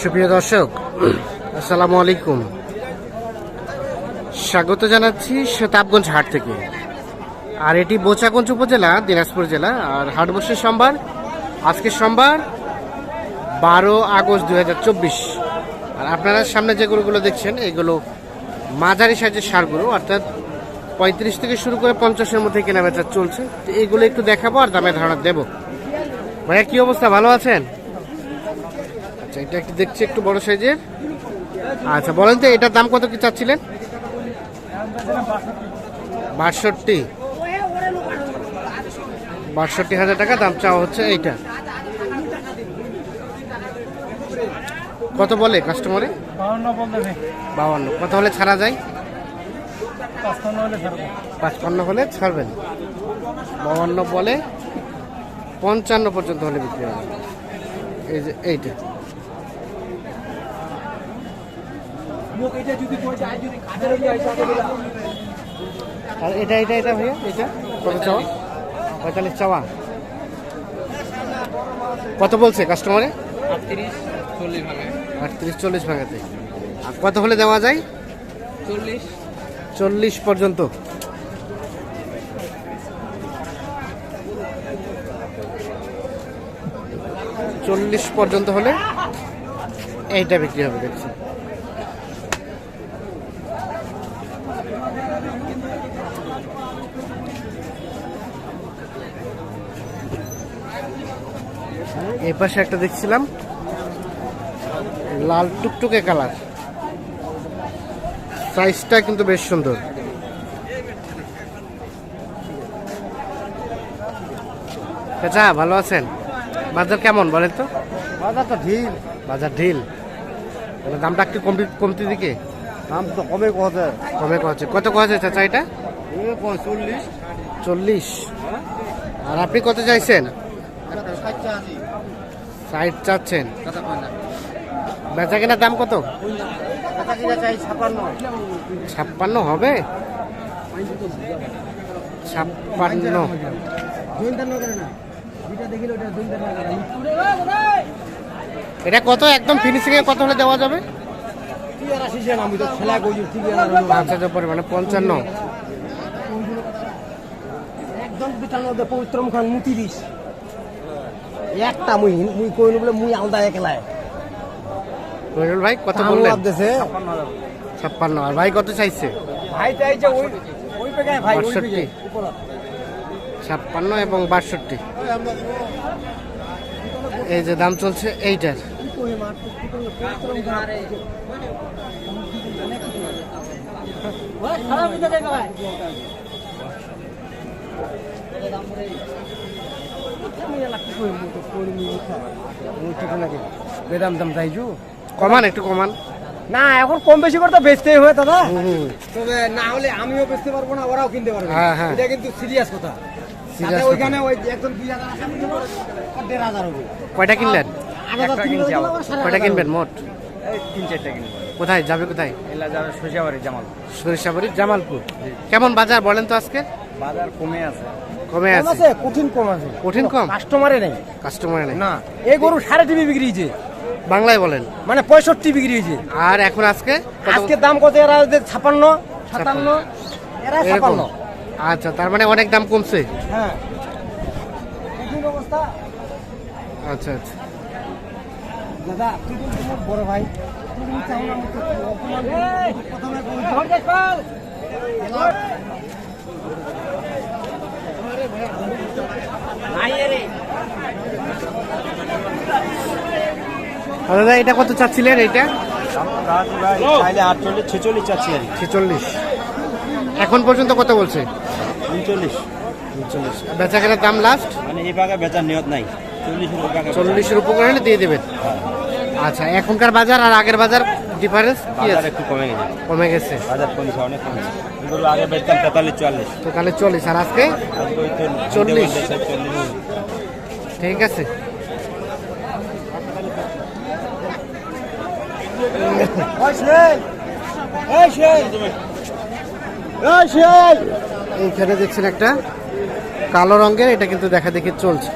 সুপ্রিয় দর্শক, আসসালামু আলাইকুম। স্বাগত জানাচ্ছি শতাবগঞ্জ হাট থেকে। আর এটি বোচাগঞ্জ উপজেলা, দিনাজপুর জেলা। আর হাট বসে সোমবার, আজকে সোমবার বারো আগস্ট দু হাজার চব্বিশ। আর আপনারা সামনে যে গরুগুলো দেখছেন, এগুলো মাঝারি সাইজের সারগুলো, অর্থাৎ পঁয়ত্রিশ থেকে শুরু করে পঞ্চাশের মধ্যে কেনাবেচা চলছে। তো এগুলো একটু দেখাবো আর দামে ধারণা দেবো। ভাইয়া, কি অবস্থা? ভালো আছেন? আচ্ছা এটা একটু দেখছি একটু বড় সাইজের। আচ্ছা বলেন তো এটার দাম কত কি চাচ্ছিলেন? বাষট্টি। বাষট্টি হাজার টাকা দাম চাওয়া হচ্ছে এইটা। কত বলে কাস্টমারে বাউন্ন কত হলে ছাড়া যায়? পাঁচপান্ন হলে ছাড়বেন। বাউন্ন বলে পঞ্চান্ন পর্যন্ত হলে বিক্রি হবে। এই যে এইটা। আর এটা এটা এটা ভাইয়া এটা? কত চাওয়া? পঁয়তাল্লিশ চাওয়া। কত বলছে কাস্টমারে আটত্রিশ চল্লিশ ভাগে ভাঙাতে। আর কত হলে দেওয়া যায়? চল্লিশ। চল্লিশ পর্যন্ত। চল্লিশ পর্যন্ত হলে এইটা বিক্রি হবে দেখছি। এই পাশে একটা দেখছিলাম। লাল টুকটুকে কালার। সাইজটা কিন্তু বেশ সুন্দর। চাচা ভালো আছেন? বাজার কেমন বলেন তো? বাজার তো ঢিল। বাজার ঢিল। দামটা একটু কমতি কমতি দিকে? দাম তো কমে কথা কমে কছে কত কছে চাচা এটা? পঁয়তাল্লিশ চল্লিশ। আর আপনি কত চাইছেন? ষাট চাচ্ছেন? বেচা কেনার দাম কত? ছাপ্পান্ন হবে? ছাপ্পান্ন। এটা কত? একদম ফিনিশিং কত হলে দেওয়া যাবে? পাঁচ হাজার পরিমাণে, পঞ্চান্ন। একদম দুটান্ন দে পবিত্র মুখান মুতিরিস একটা মুই মুই কইন বলে মুই আলাদা একলায় রহিল ভাই কত বললেন? দেশে ছাপ্পান্ন আর ভাই কত চাইছে? ভাই চাইছে ওই ওই পেগায় ভাই ওই বাষট্টি। পেগায় ছাপ্পান্ন এবং বাষট্টি। এই যে দাম চলছে এইটার। বেদাম দাম চাইছু কমান একটু কমান। না এখন কম বেশি করে তো বেচতেই হয় দাদা। তবে না হলে আমিও বেচতে পারব না ওরাও কিনতে পারবে। হ্যাঁ, হ্যাঁ। এটা কিন্তু সিরিয়াস কথা। ওইখানে ওই একজন দুই হাজার দেড় হাজার হবে। কয়টা কিনলেন? কয়টা কিনবেন মোট? তিন চারটা কিনবো। কোথায় যাবে কোথায়? সরিষাবাড়ি জামাল সরিষাবাড়ি জামালপুর। কেমন বাজার বলেন তো আজকে? বাজার কমে আছে। কমে আছে? আছে কঠিন কম আছে। কঠিন কম? কাস্টমারে নেই। কাস্টমার নেই। না এই গরু সাড়ে টিভি বিক্রি হয়েছে। বাংলায় বলেন। মানে পঁয়ষট্টি বিক্রি হয়েছে। আর এখন আজকে আজকে দাম কত? এরা ছাপান্ন সাতান্ন এরা ছাপান্ন। আচ্ছা তার মানে অনেক দাম কমছে? হ্যাঁ। আচ্ছা আচ্ছা। দাদা তুই কিন্তু বড় ভাই? তুই চাও না দাদা এটা কত চাচ্ছিলেন আটচল্লিশ ছেচল্লিশ ছেচল্লিশ। এখন পর্যন্ত কত বলছে? উনচল্লিশ। উনচল্লিশ। বেচা কেনার দাম লাস্ট মানে এই ভাগে বেচার নিয়ত নাই। চল্লিশের দিয়ে দেবেন। আচ্ছা এখনকার বাজার আর আগের বাজার ডিফারেন্স কি আছে একটু কমে গেছে। কমে গেছে। বাজার কমছে অনেক কমেছে এগুলো আগে বেচতাম তেতাল্লিশ চল্লিশ। আর আজকে? চল্লিশ। চল্লিশ ঠিক আছে। এইখানে দেখছেন একটা কালো রঙের এটা কিন্তু দেখা দেখি চলছে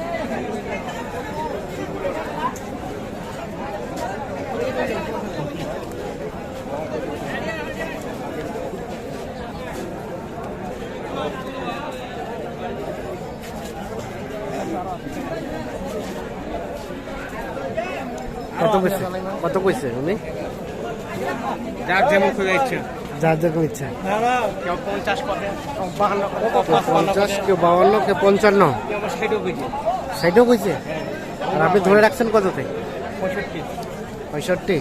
কত কইছে? কত কইছে উনি? যার যেমন ইচ্ছে। যার যেরকম ইচ্ছা। কেউ পঞ্চাশ পঞ্চাশ কেউ বাউন্ন কেউ পঞ্চান্ন। ষাটও কইছে? আর আপনি ধরে রাখছেন কততে? পঁয়ষট্টি। পঁয়ষট্টি।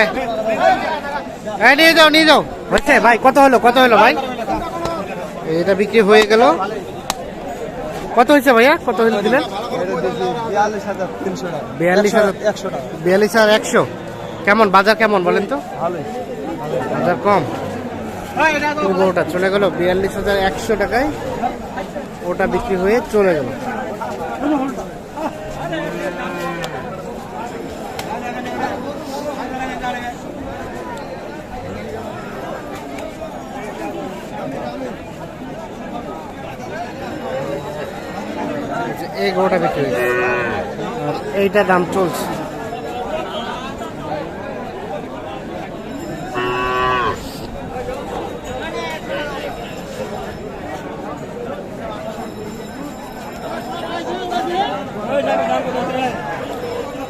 এই। নিয়ে যাও নিয়ে যাও। হচ্ছে? ভাই কত হলো? কত হলো ভাই? এটা বিক্রি হয়ে গেল। কত হয়েছে ভাইয়া? কত হলো দিলেন বিয়াল্লিশ হাজার বিয়াল্লিশ হাজার একশো। কেমন বাজার কেমন বলেন তো? বাজার কম। ওটা চলে গেল বিয়াল্লিশ হাজার একশো টাকায়। ওটা বিক্রি হয়ে চলে গেল। এই গোটা বিক্রি হয়েছে। আর এইটা দাম চলছে।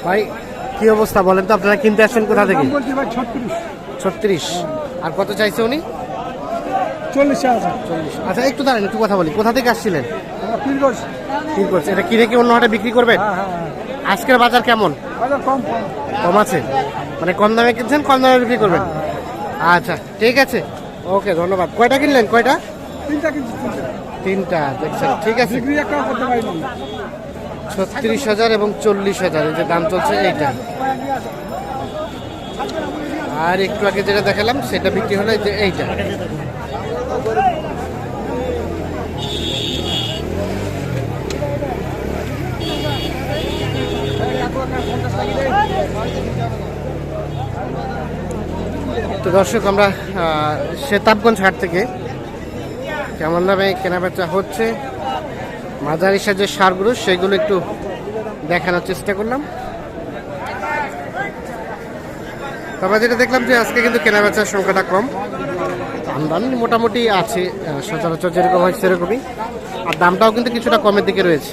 ভাই কি অবস্থা বলেন তো? আপনারা কিনতে আসছেন কোথা থেকে? ছত্রিশ। আর কত চাইছে উনি? চল্লিশ আচ্ছা একটু দাঁড়ান একটু কথা বলি। কোথা থেকে আসছিলেন? ফিল করছে এটা কিনে কি অন্য হাটে বিক্রি করবেন? হ্যাঁ হ্যাঁ হ্যাঁ। আজকের বাজার কেমন? কম আছে? মানে কম দামে কিনছেন কম দামে বিক্রি করবেন? আচ্ছা ঠিক আছে। ওকে ধন্যবাদ। কয়টা কিনলেন? কয়টা? তিনটা তিনটা। দেখছেন ঠিক আছে। ছত্রিশ হাজার এবং চল্লিশ হাজার এই যে দাম চলছে এইটা। আর একটু আগে যেটা দেখালাম সেটা বিক্রি হলো যে এইটা। তো দর্শক, আমরা শেতাবগঞ্জ হাট থেকে কেমন দামে কেনাবেচা হচ্ছে, মাঝারি সাজের সারগুলো, সেগুলো একটু দেখানোর চেষ্টা করলাম। তবে যেটা দেখলাম যে আজকে কিন্তু কেনাবেচার সংখ্যাটা কম। আমদানি মোটামুটি আছে সচরাচর যেরকম হয় সেরকমই, আর দামটাও কিন্তু কিছুটা কমের দিকে রয়েছে।